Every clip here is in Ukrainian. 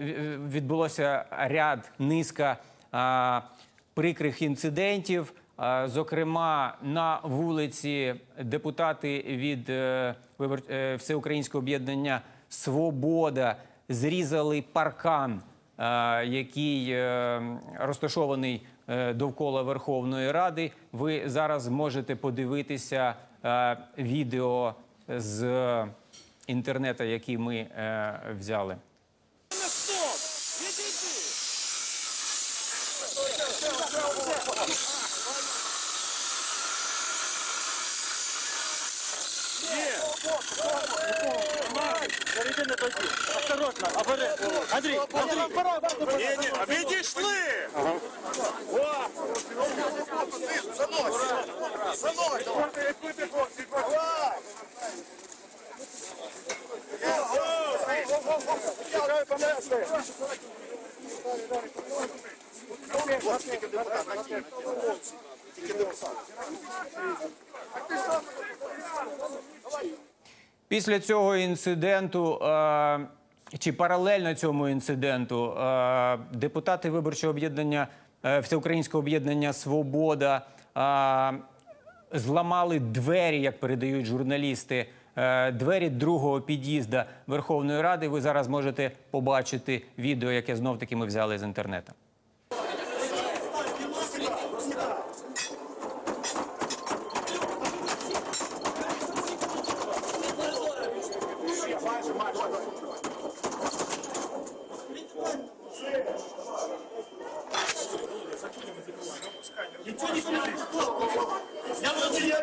ві- відбулося ряд низка а, прикрих інцидентів. А, Зокрема, на вулиці депутати від е, е, Всеукраїнського об'єднання Свобода зрізали паркан, е, який е, розташований е, довкола Верховної Ради. Ви зараз можете подивитися е, відео з інтернету, який ми Заряди на точку. Осторожно, обори. Андрей, Андрей. Не, не, обеди шны. Ага. О! За мной. За мной. Давай. Давай, помоги. Давай, помоги. Після цього інциденту е, чи паралельно цьому інциденту е, депутати виборчого об'єднання е, Всеукраїнського об'єднання Свобода зламали двері, як передають журналісти. Двері другого під'їзда Верховної Ради. Ви зараз можете побачити відео, яке знов таки ми взяли з інтернету. Майже, майже. Давай, Никто не Я буду я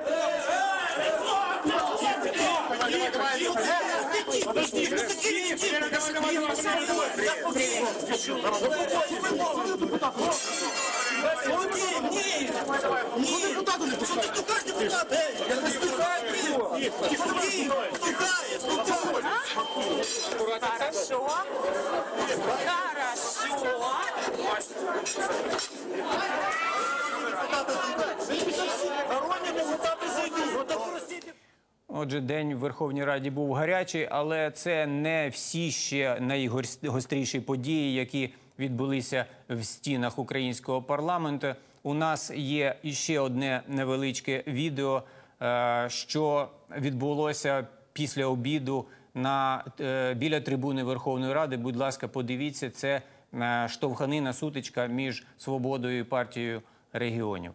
Подожди, Давай, давай, давай. Хорошо. Хорошо. Отже, день в Верховній Раді був гарячий, але це не всі ще найгостріші події, які відбулися в стінах українського парламенту. У нас є іще одне невеличке відео, е, що відбулося після обіду на е, біля трибуни Верховної Ради. Будь ласка, подивіться, це е, штовханина сутичка між свободою і партією регіонів.